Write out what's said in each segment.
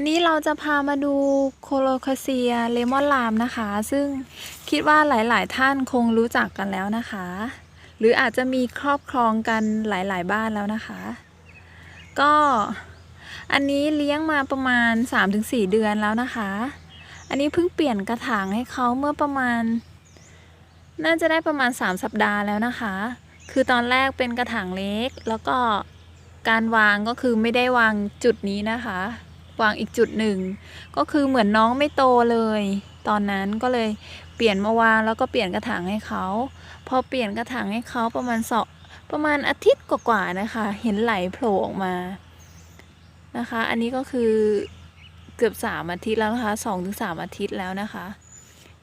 วันนี้เราจะพามาดูโคโลคาเซียเลมอนลามนะคะ ซึ่งคิดว่าหลาย ๆ ท่านคงรู้จักกันแล้วนะคะ หรืออาจจะมีครอบครองกันหลาย ๆ บ้านแล้วนะคะ ก็อันนี้เลี้ยงมาประมาณ 3-4 เดือนแล้วนะคะ อันนี้เพิ่งเปลี่ยนกระถางให้เขาเมื่อประมาณ น่าจะได้ประมาณ 3 สัปดาห์แล้วนะคะ คือตอนแรกเป็นกระถางเล็ก แล้วก็การวางก็คือไม่ได้วางจุดนี้นะคะ วางอีกจุดหนึ่ง ก็คือเหมือนน้องไม่โตเลย ตอนนั้นก็เลยเปลี่ยนมาวางแล้วก็เปลี่ยนกระถางให้เขา พอเปลี่ยนกระถางให้เขาประมาณสองประมาณอาทิตย์กว่าๆนะคะ เห็นไหลโผล่ออกมานะคะ อันนี้ก็คือเกือบสามอาทิตย์แล้วนะคะสองถึงสามอาทิตย์แล้วนะคะ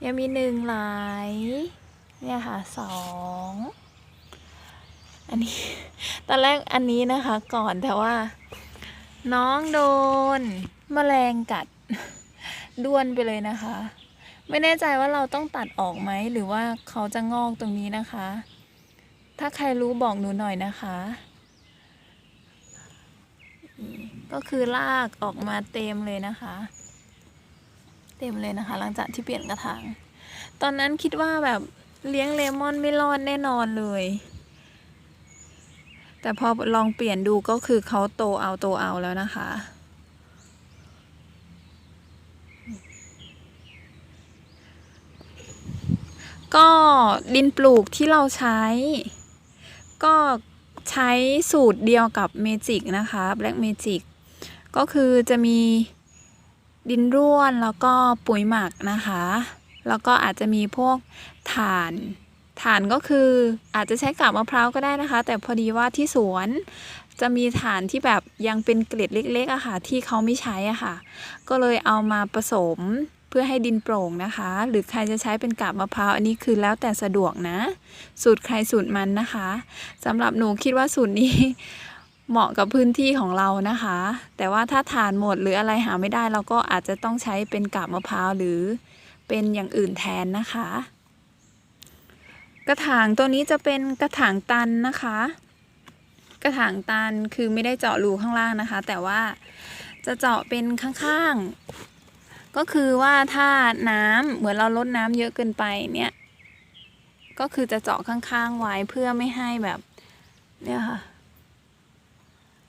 ยังมีหนึ่งไหลเนี่ยค่ะสองอันนี้ ตอนแรกอันนี้นะคะก่อนแต่ว่า น้องโดนแมลงกัด ด้วนไปเลยนะคะ ไม่แน่ใจว่าเราต้องตัดออกไหม หรือว่าเขาจะงอกตรงนี้นะคะ ถ้าใครรู้บอกหนูหน่อยนะคะ ก็คือลากออกมาเต็มเลยนะคะ เต็มเลยนะคะ หลังจากที่เปลี่ยนกระถาง ตอนนั้นคิดว่าแบบเลี้ยงเลมอนไม่รอดแน่นอนเลย แต่พอลองเปลี่ยนดูก็คือเขาโตเอาโตเอาแล้วนะคะ ก็ดินปลูกที่เราใช้ ก็ใช้สูตรเดียวกับเมจิกนะคะ Black Magic ก็คือจะมีดินร่วนแล้วก็ปุ๋ยหมักนะคะ แล้วก็อาจจะมีพวกถ่าน ถ่านก็คืออาจจะใช้กาบมะพร้าวก็ได้นะคะ แต่พอดีว่าที่สวนจะมีถ่านที่แบบยังเป็นเกล็ดเล็กๆอะค่ะ ที่เขาไม่ใช้อะค่ะ ก็เลยเอามาผสมเพื่อให้ดินโปร่งนะคะ หรือใครจะใช้เป็นกาบมะพร้าวอันนี้คือแล้วแต่สะดวกนะ สูตรใครสูตรมันนะคะสำหรับหนูคิดว่าสูตรนี้เหมาะกับพื้นที่ของเรานะคะ แต่ว่าถ้าทานหมดหรืออะไรหาไม่ได้เราก็อาจจะต้องใช้เป็นกาบมะพร้าวหรือเป็นอย่างอื่นแทนนะคะ กระถางตัวนี้จะเป็นกระถางตันนะคะ กระถางตันคือไม่ได้เจาะรูข้างล่างนะคะ แต่ว่าจะเจาะเป็นข้างๆ ก็คือว่าถ้าน้ำเหมือนเราลดน้ำเยอะเกินไปเนี่ย ก็คือจะเจาะข้างๆไว้เพื่อไม่ให้แบบเนี่ยค่ะ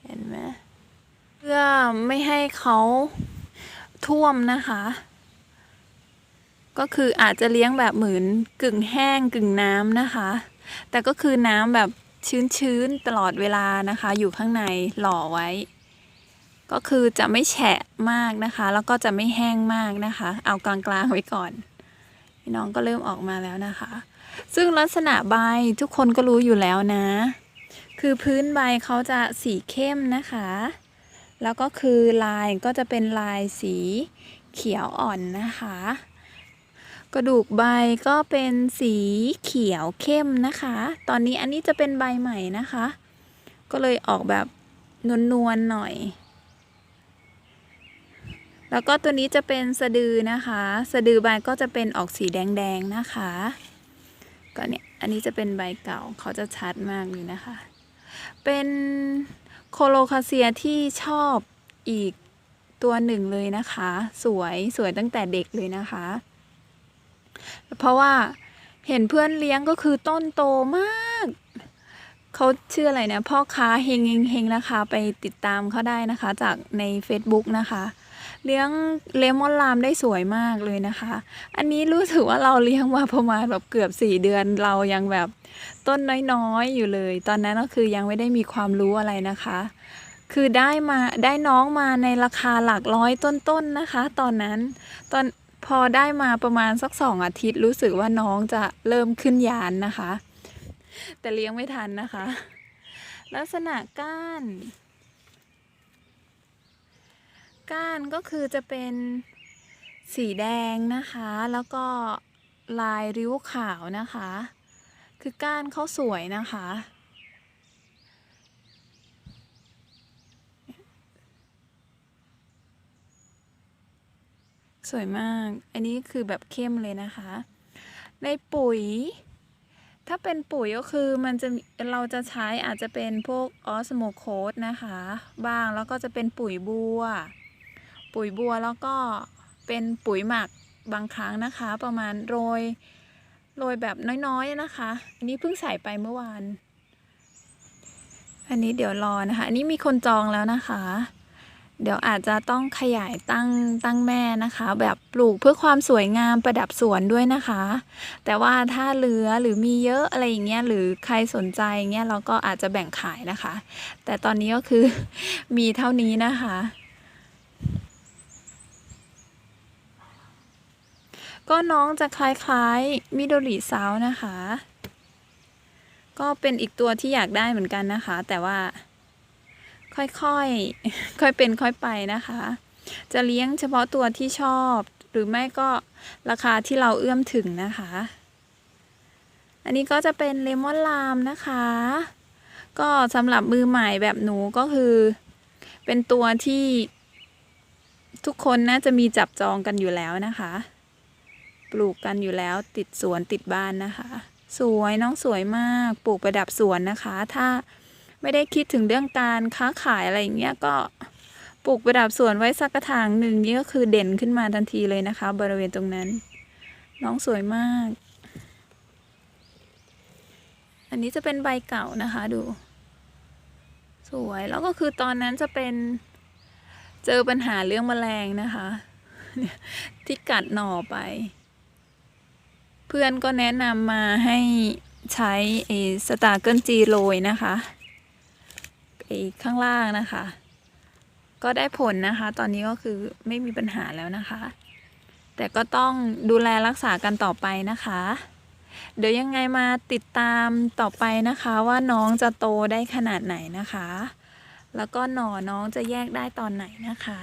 เห็นไหมเพื่อไม่ให้เขาท่วมนะคะ ก็คืออาจจะเลี้ยงแบบเหมือนกึ่งแห้งกึ่งน้ำนะคะ แต่ก็คือน้ำแบบชื้นๆตลอดเวลานะคะ อยู่ข้างในหล่อไว้ ก็คือจะไม่แฉะมากนะคะ แล้วก็จะไม่แห้งมากนะคะ เอากลางๆไว้ก่อนพี่น้องก็เริ่มออกมาแล้วนะคะ ซึ่งลักษณะใบทุกคนก็รู้อยู่แล้วนะ คือพื้นใบเขาจะสีเข้มนะคะ แล้วก็คือลายก็จะเป็นลายสีเขียวอ่อนนะคะ กระดูกใบก็เป็นสีเขียวเข้มนะคะ ตอนนี้อันนี้จะเป็นใบใหม่นะคะ ก็เลยออกแบบนวลๆหน่อย แล้วก็ตัวนี้จะเป็นสะดือนะคะ สะดือใบก็จะเป็นออกสีแดงๆนะคะก็เนี่ยอันนี้จะเป็นใบเก่าเขาจะชัดมากเลยนะคะ เป็นโคโลคาเซียที่ชอบอีกตัวหนึ่งเลยนะคะ สวยสวยตั้งแต่เด็กเลยนะคะ เพราะว่าเห็นเพื่อนเลี้ยงก็คือต้นโตมาก เขาชื่ออะไรเนี่ยพ่อค้าเฮงเฮงเฮงนะคะ ไปติดตามเขาได้นะคะ จากใน Facebook นะคะ เลี้ยงเลมอนลามได้สวยมากเลยนะคะ อันนี้รู้สึกว่าเราเลี้ยงมาประมาณแบบเกือบสี่เดือนเรายังแบบต้นน้อยๆอยู่เลย ตอนนั้นก็คือยังไม่ได้มีความรู้อะไรนะคะ คือได้มาได้น้องมาในราคาหลักร้อยต้นๆนะคะ ตอนนั้นตอน พอได้มาประมาณสักสองอาทิตย์รู้สึกว่าน้องจะเริ่มขึ้นยานนะคะ แต่เลี้ยงไม่ทันนะคะ ลักษณะก้าน ก้านก็คือจะเป็นสีแดงนะคะ แล้วก็ลายริ้วขาวนะคะ คือก้านเขาสวยนะคะ สวยมาก อันนี้คือแบบเข้มเลยนะคะ ในปุ๋ย ถ้าเป็นปุ๋ยก็คือมันจะเราจะใช้อาจจะเป็นพวกออสโมโคสนะคะ บ้างแล้วก็จะเป็นปุ๋ยบัว ปุ๋ยบัวแล้วก็เป็นปุ๋ยหมักบางครั้งนะคะ ประมาณโรยโรยแบบน้อยๆนะคะ อันนี้เพิ่งใส่ไปเมื่อวาน อันนี้เดี๋ยวรอนะคะ อันนี้มีคนจองแล้วนะคะ เดี๋ยวอาจจะต้องขยายตั้งตั้งแม่นะคะ แบบปลูกเพื่อความสวยงามประดับสวนด้วยนะคะ แต่ว่าถ้าเหลือหรือมีเยอะอะไรอย่างเงี้ยหรือใครสนใจเงี้ยเราก็อาจจะแบ่งขายนะคะ แต่ตอนนี้ก็คือมีเท่านี้นะคะ ก็น้องจะคล้ายๆมิโดริซาวนะคะ ก็เป็นอีกตัวที่อยากได้เหมือนกันนะคะ แต่ว่า ค่อยๆ ค่อยเป็นค่อยไปนะคะ จะเลี้ยงเฉพาะตัวที่ชอบ หรือไม่ก็ราคาที่เราเอื้อมถึงนะคะ อันนี้ก็จะเป็นเลมอนลามนะคะ ก็สำหรับมือใหม่แบบหนูก็คือ เป็นตัวที่ทุกคนน่าจะมีจับจองกันอยู่แล้วนะคะ ปลูกกันอยู่แล้วติดสวนติดบ้านนะคะ สวยน้องสวยมากปลูกประดับสวนนะคะ ถ้า ไม่ได้คิดถึงเรื่องการค้าขายอะไรอย่างเงี้ยก็ปลูกประดับสวนไว้สักกระถางหนึ่งนี่ก็คือเด่นขึ้นมาทันทีเลยนะคะ บริเวณตรงนั้น น้องสวยมาก อันนี้จะเป็นใบเก่านะคะดู สวยแล้วก็คือตอนนั้นจะเป็นเจอปัญหาเรื่องแมลงนะคะ ที่กัดหน่อไป เพื่อนก็แนะนำมาให้ใช้ไอ้สตาร์เกิลจีโรยนะคะ ไอ้ข้างล่างนะคะ ก็ได้ผลนะคะ ตอนนี้ก็คือไม่มีปัญหาแล้วนะคะ แต่ก็ต้องดูแลรักษากันต่อไปนะคะ เดี๋ยวยังไงมาติดตามต่อไปนะคะว่าน้องจะโตได้ขนาดไหนนะคะ แล้วก็หน่อน้องจะแยกได้ตอนไหนนะคะ